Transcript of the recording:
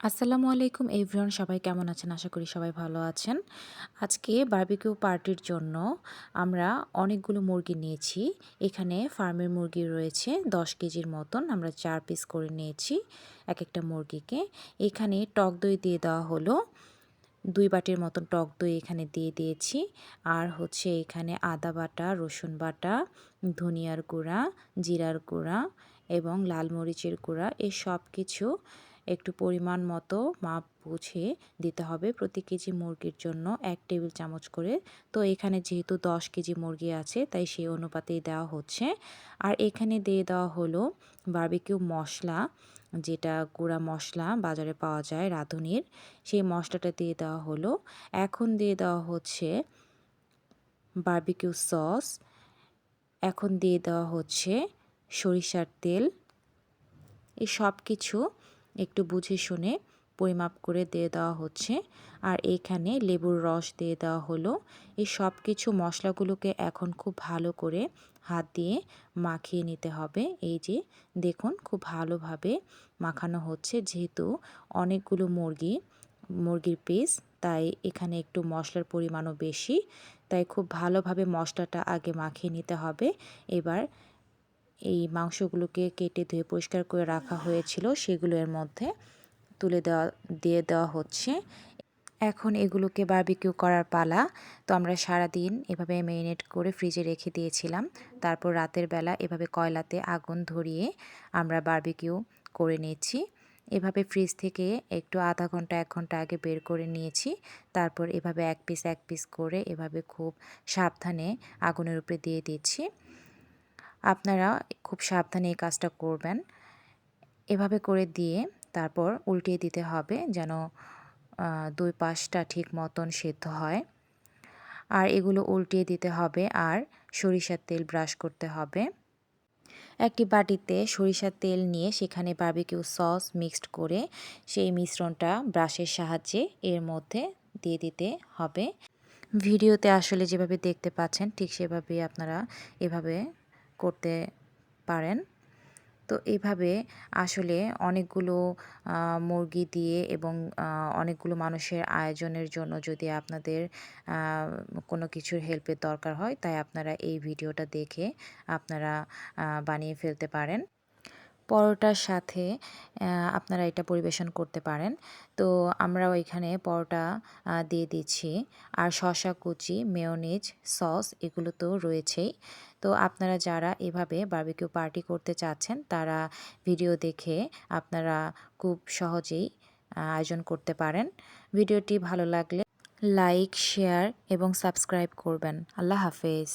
আসসালামু আলাইকুম এভরিওয়ান, সবাই কেমন আছেন? আশা করি সবাই ভালো আছেন। আজকে বার্বিকিউ পার্টির জন্য আমরা অনেকগুলো মুরগি নিয়েছি। এখানে ফার্মের মুরগি রয়েছে, দশ কেজির মতন। আমরা চার পিস করে নিয়েছি এক একটা মুরগিকে। এখানে টক দই দিয়ে দেওয়া হলো। দুই বাটির মতন টক দই এখানে দিয়ে দিয়েছি। আর হচ্ছে এখানে আদা বাটা, রসুন বাটা, ধনিয়ার গুঁড়া, জিরার গুঁড়া এবং লাল মরিচের গুঁড়া এই সব কিছু একটু পরিমাণ মতো মাপ বুঝে দিতে হবে প্রতি কেজি মুরগির জন্য এক টেবিল চামচ করে। তো এখানে যেহেতু দশ কেজি মুরগি আছে, তাই সেই অনুপাতেই দেওয়া হচ্ছে। আর এখানে দিয়ে দেওয়া হলো বার্বিকিউ মশলা, যেটা গুঁড়া মশলা বাজারে পাওয়া যায় রাঁধুনির, সেই মশলাটা দিয়ে দেওয়া হলো। এখন দিয়ে দেওয়া হচ্ছে বার্বিকিউ সস এখন দিয়ে দেওয়া হচ্ছে সরিষার তেল। এই সব কিছু একটু বুঝে শুনে পরিমাপ করে দিয়ে দেওয়া হচ্ছে। আর এইখানে লেবুর রস দিয়ে দেওয়া হলো। এই সব কিছু মশলাগুলোকে এখন খুব ভালো করে হাত দিয়ে মাখিয়ে নিতে হবে। এই যে, দেখুন খুব ভালোভাবে মাখানো হচ্ছে। যেহেতু অনেকগুলো মুরগি, মুরগির পিস, তাই এখানে একটু মশলার পরিমাণও বেশি। তাই খুব ভালোভাবে মশলাটা আগে মাখিয়ে নিতে হবে। এবার এই মাংসগুলোকে কেটে ধুয়ে পরিষ্কার করে রাখা হয়েছিল। সেগুলো এর মধ্যে তুলে দেওয়া, দিয়ে দেওয়া হচ্ছে। এখন এগুলোকে বারবিকিউ করার পালা। তো আমরা সারা দিন এভাবে মেরিনেট করে ফ্রিজে রেখে দিয়েছিলাম। তারপর রাতের বেলা এভাবে কয়লাতে আগুন ধরিয়ে আমরা বারবিকিউ করে নিয়েছি। এভাবে ফ্রিজ থেকে একটু আধা ঘণ্টা, এক ঘণ্টা আগে বের করে নিয়েছি। তারপর এভাবে এক পিস এক পিস করে এভাবে খুব সাবধানে আগুনের উপরে দিয়ে দিচ্ছি আপনারা খুব সাবধানে এই কাজটা করবেন। এভাবে করে দিয়ে তারপর উল্টিয়ে দিতে হবে যেন দুই পাশটা ঠিক মতন সেদ্ধ হয়। আর এগুলো উল্টিয়ে দিতে হবে আর সরিষার তেল ব্রাশ করতে হবে। একটি বাটিতে সরিষার তেল নিয়ে সেখানে বার্বিকিউ সস মিক্সড করে সেই মিশ্রণটা ব্রাশের সাহায্যে এর মধ্যে দিয়ে দিতে হবে। ভিডিওতে আসলে যেভাবে দেখতে পাচ্ছেন ঠিক সেভাবে আপনারা এভাবে করতে পারেন। তো এইভাবে আসলে অনেকগুলো মুরগি দিয়ে এবং অনেকগুলো মানুষের আয়োজনের জন্য যদি আপনাদের কোনো কিছুর হেল্পের দরকার হয়, তাই আপনারা এই ভিডিওটা দেখে আপনারা বানিয়ে ফেলতে পারেন। পরোটার সাথে আপনারা এটা পরিবেশন করতে পারেন। তো আমরাও এখানে পরোটা দিয়ে দিচ্ছি। আর শশা কুচি, মেয়োনিজ সস এগুলো তো রয়েছেই। তো আপনারা যারা এভাবে বার্বিকিউ পার্টি করতে চাচ্ছেন, তারা ভিডিও দেখে আপনারা খুব সহজেই আয়োজন করতে পারেন। ভিডিওটি ভালো লাগলে লাইক, শেয়ার এবং সাবস্ক্রাইব করবেন। আল্লাহ হাফেজ।